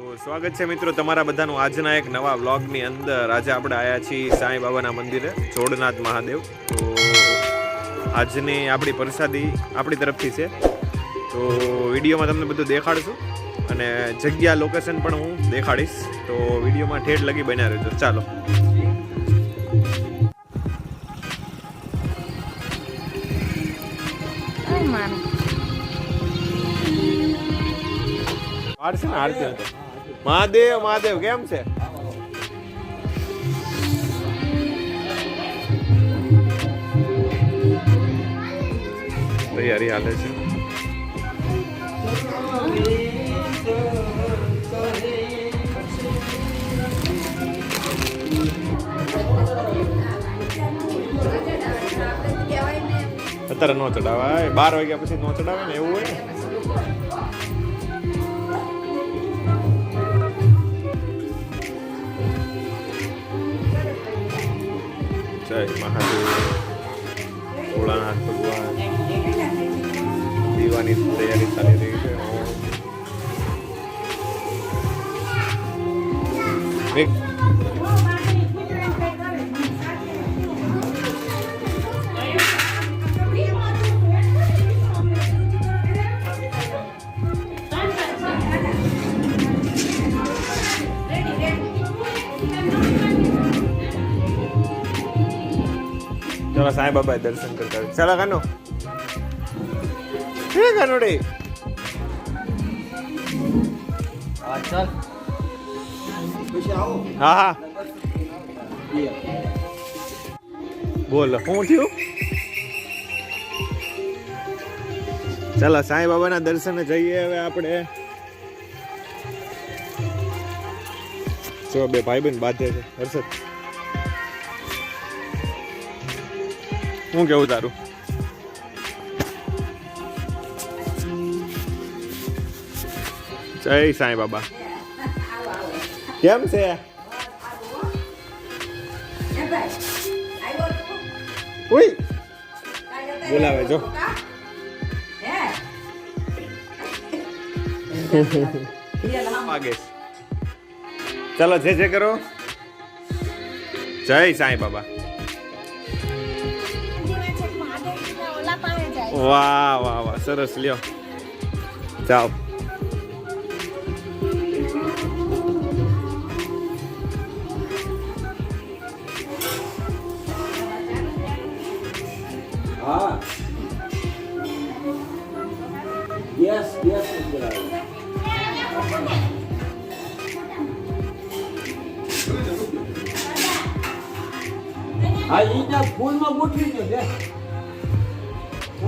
તો સ્વાગત છે મિત્રો તમારા બધાનું આજના એક નવા વ્લોગની અંદર. આજે આપણે આવ્યા છીએ સાંઈ બાબાના મંદિરે જોડનાથ મહાદેવ. તો આજની આપણી પ્રસાદી આપણી તરફથી છે. તો વિડીયોમાં તમને બધું દેખાડશું અને જગ્યા લોકેશન પણ હું દેખાડીશ. તો વિડીયોમાં ઠેઠ લગી બન્યા રહેજો. ચાલો. Ay, આરતી ને આરતી હતો. મહાદેવ મહાદેવ, કેમ છે? તૈયારી હાલે છે. અત્યારે નો ચડાવાય બાર વાગ્યા પછી નો ચડાવે ને એવું હોય ને? જય મહાદેવ ભોળાનાથ ચલો સાંઈ બાબા દર્શન કરતા. ચાલો કાનો. હે કાનોડે? હા હા બોલો હું થયું? ચાલો સાંઈ બાબાના દર્શને જઈએ હવે આપણે. જો બે ભાઈ બેન બાંધે છે. હર્ષદ. હું કેવું તારું? જય સાંઈ બાબા. કેમ છે? ઉઈ. બોલાવે જો. ચાલો જે જે કરો. જય સાંઈ બાબા. વાહ વાહ વાહ સરસ લ્યો. યસ યસ બોલાવે હા ઈના ફૂલમાં ગોઠવી દો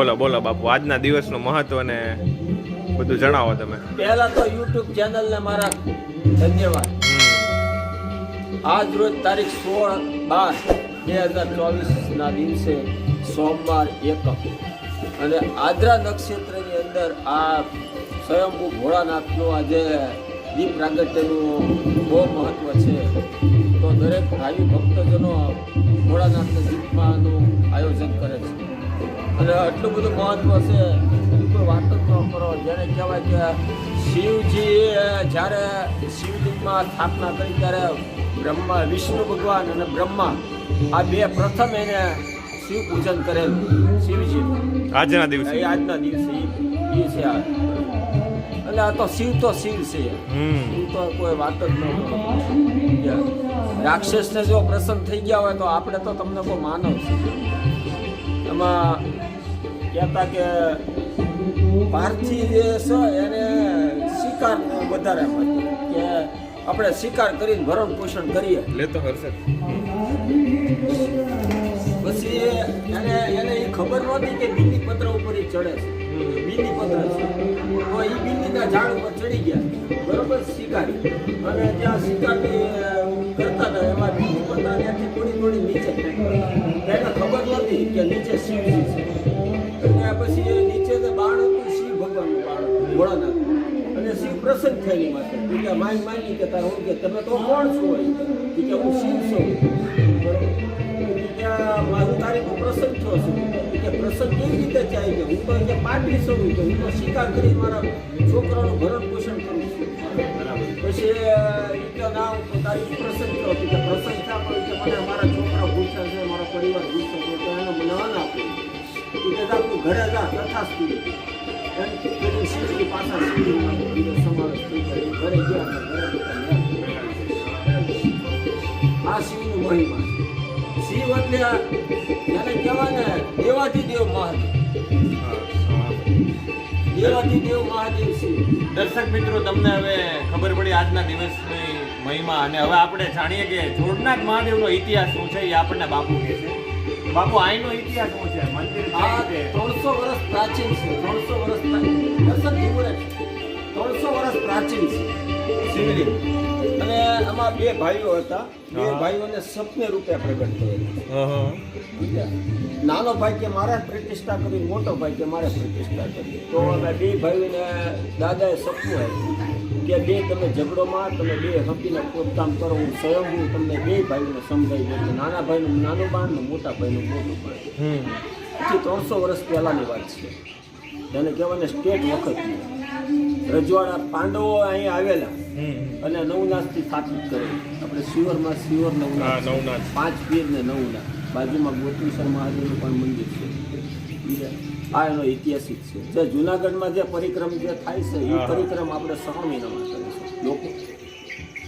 બોલો બોલો બાપુ આજના દિવસનું મહત્વ ને બધું જણાવો તમે. પહેલા તો યુટ્યુબ ચેનલને મારા ધન્યવાદ. આજ રોજ તારીખ સોળ બાર બે હજાર ચોવીસના દિવસે સોમવાર એકમ અને આદ્રા નક્ષત્રની અંદર આ સ્વયંભૂ ભોળાનાથનું આજે દીપ પ્રાગટ્યનું બહુ મહત્વ છે. તો દરેક ભાવિ ભક્તજનો ભોળાનાથના દીપમાંનું આયોજન કરે છે. અને આટલું બધું મહત્વ છે કોઈ વાત જ ન કરો. જેને કહેવાય કે શિવજીએ જ્યારે શિવલિંગમાં સ્થાપના કરી ત્યારે બ્રહ્મા વિષ્ણુ ભગવાન અને બ્રહ્મા આ બે પ્રથમ એને શિવ પૂજન કરેલું શિવજી. આજના દિવસે. આજના દિવસે ઈ છે આ. એટલે આ તો શિવ તો શિવ છે. શિવ તો કોઈ વાત જ ન રાક્ષસને જો પ્રસન્ન થઈ ગયા હોય તો આપણે તો તમને કોઈ માનવ છે. એમાં કહેતા કે પાર્થી જે છે એને શિકાર વધારે કે આપણે શિકાર કરીને ભરણ પોષણ કરીએ. લેતો હર્ષદ. પછી એને એને એ ખબર નહોતી કે બીની પત્ર ઉપર એ ચડે છે. બીની પત્ર છે. તો એ બીનીના ઝાડ ઉપર ચડી ગયા. બરોબર શિકારી. અને ત્યાં શિકારી કરતા હતા. એમાં બીલી પત્ર ત્યાંથી થોડી થોડી નીચે એને ખબર નહોતી કે નીચે શિવજી છે. ભોળાનાથ અને શિવ પ્રસન્ન થયેલી માટે. બીજા માય માની કે તારે હું કે તમે તો કોણ છો ઈ કે હું શિવ છું. બરોબર મારું તારી હું છું. કે પ્રસન્ન કેવી રીતે થાય કે હું તો કે પાટલી છું કે હું તો શિકાર કરી મારા છોકરાનું ભરણ કરું છું. પછી ઈ કે ના હું તારી પ્રસન્ન પણ મને મારા છોકરા ભૂખ્યા છે, મારો પરિવાર ભૂખ્યો છે, તો મને ઘરે જા, તથાસ્તુ. એમ આ શિવનું મહિમા. શિવ કહેવાય ને દેવાધિદેવ મહાદેવ દેવાધિદેવ મહાદેવ શિવ દર્શક મિત્રો, તમને હવે ખબર પડી આજના દિવસની મહિમા અને હવે આપણે જાણીએ કે જોડનાથ મહાદેવનો ઇતિહાસ શું છે એ આપણને બાપુ કહે છે બાપુ આઈનો ઇતિહાસ શું છે? મંદિર આ ત્રણસો વર્ષ પ્રાચીન છે. ત્રણસો વર્ષ દર્શન દર્શક ત્રણસો વર્ષ પ્રાચીન છે. શિવલિંગ અને આમાં બે ભાઈઓ હતા. બે ભાઈઓને સપને રૂપે પ્રગટ થયેલા. નાનો ભાઈ કે મારે પ્રતિષ્ઠા કરી મોટો ભાઈ કે મારે પ્રતિષ્ઠા કરી તો અમે બે ભાઈઓને દાદાએ સપનું આપ્યું. કે બે તમે ઝઘડોમાં તમે બે હકીને પોતકામ કરો હું સ્વયં હું તમને બે ભાઈઓને સમજાવી દઉં. નાના ભાઈનું નાનું બાણ ને મોટા ભાઈનું મોટું બાણ પછી ત્રણસો વર્ષ પહેલાંની વાત છે. એને કહેવાય ને સ્ટેટ વખત. રજવાડા પાંડવો અહીં આવેલા. અને નવનાથથી સ્થાપિત કરેલું. આપણે શિવરમાં શિવર નવનાથ. નવનાથ. પાંચ પીર ને નવનાથ. બાજુમાં ગોત્રીશ્વર આવેલું પણ મંદિર છે. આ એનો ઐતિહાસિક છે. જે જુનાગઢમાં જે પરિક્રમ જે થાય છે એ પરિક્રમ આપણે શ્રાવણ મહિનામાં કરીશું લોકો.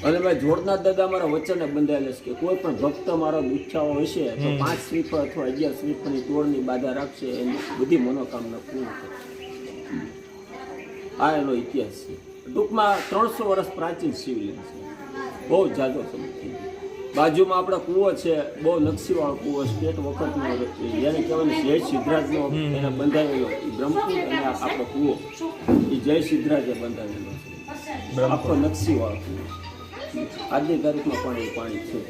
અને મેં જોડનાથ દાદા મારા વચને બંધાયેલા છે કે કોઈ પણ ભક્ત મારો ઈચ્છાઓ હશે તો પાંચ શ્રીફળ અથવા અગિયાર શ્રીફળની તોડની બાધા રાખશે એની બધી મનોકામના પૂર્ણ થશે આ એનો ઇતિહાસ છે. ટૂંકમાં ત્રણસો વર્ષ પ્રાચીન શિવલિંગ છે. બહુ જાજો સમય. બાજુમાં આપણા કૂવો છે બહુ નકશીવાળો કૂવો સ્ટેટ વખતનો જેને કહેવાય જય સિદ્ધરાજનો એને બંધાવેલો એ બ્રહ્મપુર અને આપણો કૂવો. એ જય સિદ્ધરાજે બંધાવેલો છે. આખો નકશીવાળો કૂવો આજની તારીખમાં પણ એ પાણી છે.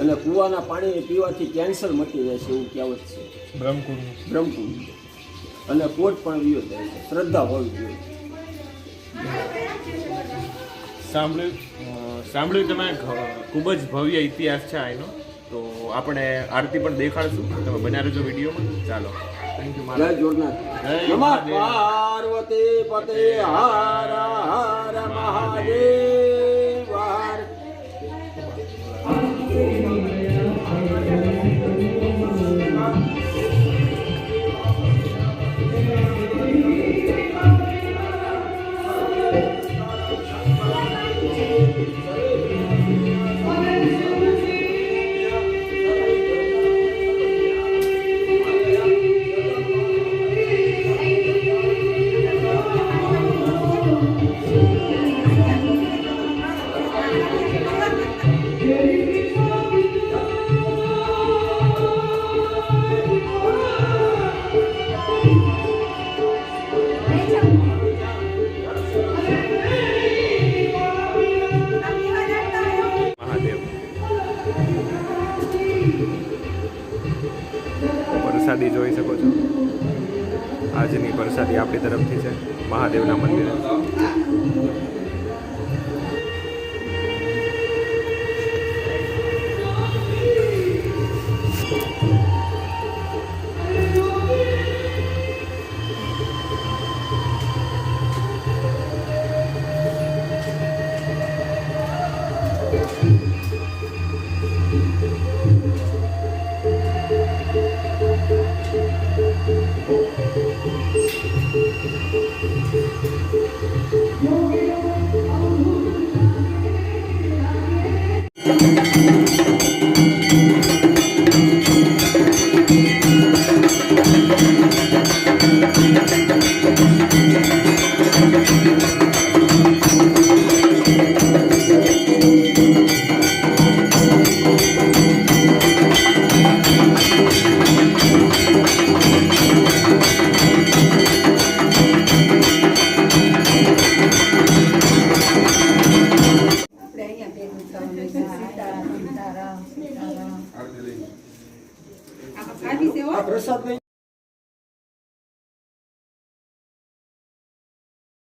અને કૂવાના પાણી પીવાથી કેન્સર મટી જાય છે એવું કહેવત છે. બ્રહ્મકુંડ બ્રહ્મપુર. અને કોટ પણ વિયો જાય છે. શ્રદ્ધા હોવી જોઈએ. સાંભળ્યું સાંભળ્યું તમે ખૂબ જ ભવ્ય ઇતિહાસ છે આનો તો આપણે આરતી પણ દેખાડશું. તમે બન્યા રહેજો વિડીયોમાં. ચાલો. થેન્ક યુ જય જોરનાથ. પાર્વતી પતે હર હર મહાદેવ. પ્રસાદી જોઈ શકો છો. આજની પ્રસાદી આપણી તરફથી છે. મહાદેવના મંદિરે. આપણે